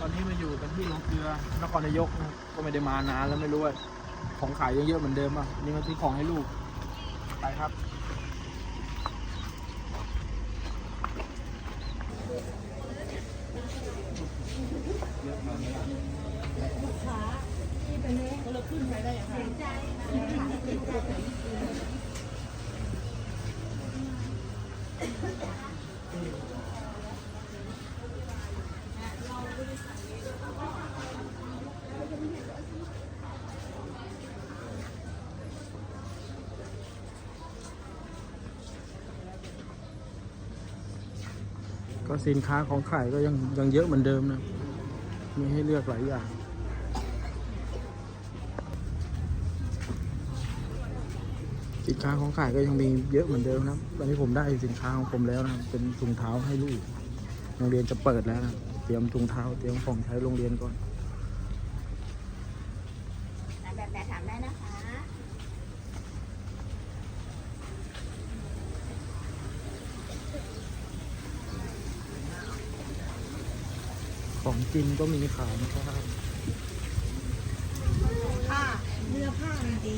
ตอนนี้มาอยู่กันที่ลงเกลือนครนายกนะก็ไม่ได้มานานแล้วไม่รู้ว่าของขายยังเยอะเหมือนเดิมอะนี่มาซื้อของให้ลูก ไปครับ ก็สินค้าของขายก็ยังยังเยอะเหมือนเดิมนะ มีให้เลือกหลายอย่างสินค้าของขายก็ยังมีเยอะเหมือนเดิมนะครับวันนี้ผมได้สินค้าของผมแล้วนะเป็นถุงเท้าให้ลูก โรงเรียนจะเปิดแล้วนะ เตรียมถุงเท้า เตรียมของใช้โรงเรียนก่อนแบบแต่ถามได้นะคะ ของจินก็มีขายนะครับผ้าเนื้อผ้ามันดี